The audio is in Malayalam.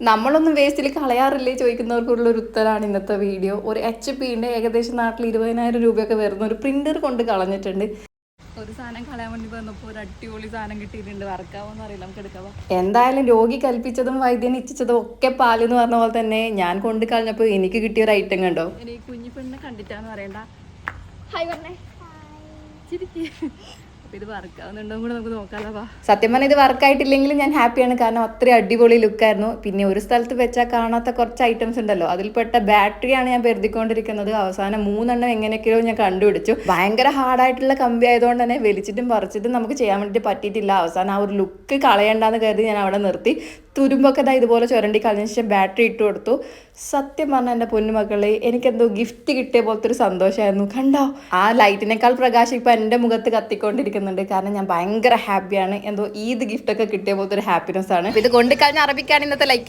നമ്മളൊന്നും വേസ്റ്റിൽ കളയാറില്ലേ ചോദിക്കുന്നവർക്കുള്ള ഒരു ഉത്തരമാണ് ഇന്നത്തെ വീഡിയോ ഒരു എച്ച് പിന്റെ ഏകദേശം നാട്ടിൽ ഇരുപതിനായിരം രൂപയൊക്കെ വരുന്ന ഒരു പ്രിന്റർ കൊണ്ട് കളഞ്ഞിട്ടുണ്ട്. ഒരു സാധനം കളയാൻ വേണ്ടി വന്നപ്പോൾ ഒരു അടിപൊളി സാധനം കിട്ടിയിട്ടുണ്ട്. വർക്കാവോന്ന് അറിയില്ല നമുക്ക് എടുക്കാവാ? എന്തായാലും രോഗി കൽപ്പിച്ചതും വൈദ്യൻ ഇച്ഛിച്ചതും ഒക്കെ പാൽ എന്ന് പറഞ്ഞ പോലെ തന്നെ ഞാൻ കൊണ്ട് കളഞ്ഞപ്പോൾ എനിക്ക് കിട്ടിയ ഒരു ഐറ്റം കണ്ടോ? കുഞ്ഞു പെണ്ണെ കണ്ടിട്ടാന്ന് പറയണ്ട. ഹായ് പറഞ്ഞേ. ചിരിക്ക്. സത്യം പറഞ്ഞാൽ ഇത് വർക്കായിട്ടില്ലെങ്കിലും ഞാൻ ഹാപ്പിയാണ് കാരണം അത്രയും അടിപൊളി ലുക്കായിരുന്നു പിന്നെ ഒരു സ്ഥലത്ത് വെച്ചാൽ കാണാത്ത കുറച്ച് ഐറ്റംസ് ഉണ്ടല്ലോ. അതിൽപ്പെട്ട ബാറ്ററിയാണ് ഞാൻ പെരുതിക്കൊണ്ടിരിക്കുന്നത്. അവസാനം മൂന്നെണ്ണം എങ്ങനെയൊക്കെയോ ഞാൻ കണ്ടുപിടിച്ചു. ഭയങ്കര ഹാർഡായിട്ടുള്ള കമ്പി ആയതുകൊണ്ട് തന്നെ വലിച്ചിട്ടും പറിച്ചിട്ടും നമുക്ക് ചെയ്യാൻ വേണ്ടിയിട്ട് പറ്റിയിട്ടില്ല. അവസാനം ആ ഒരു ലുക്ക് കളയണ്ടെന്ന് കരുതി ഞാൻ അവിടെ നിർത്തി. തുരുമ്പൊക്കെ ഇതാ ഇതുപോലെ ചുരണ്ടി കളഞ്ഞ ശേഷം ബാറ്ററി ഇട്ട് കൊടുത്തു. സത്യം പറഞ്ഞ എന്റെ പൊന്നുമക്കളെ എനിക്കെന്തോ ഗിഫ്റ്റ് കിട്ടിയ പോലത്തെ ഒരു സന്തോഷമായിരുന്നു കണ്ടോ? ആ ലൈറ്റിനേക്കാൾ പ്രകാശം ഇപ്പം എന്റെ മുഖത്ത് കത്തിക്കൊണ്ടിരിക്കുന്നുണ്ട് കാരണം ഞാൻ ഭയങ്കര ഹാപ്പിയാണ് എന്തോ ഈദ് ഗിഫ്റ്റ് ഒക്കെ കിട്ടിയ പോലത്തെ ഒരു ഹാപ്പിനെസ് ആണ്. ഇത് കൊണ്ട് കളഞ്ഞ അറബിക്കാണ് ഇന്നത്തെ ലൈക്ക്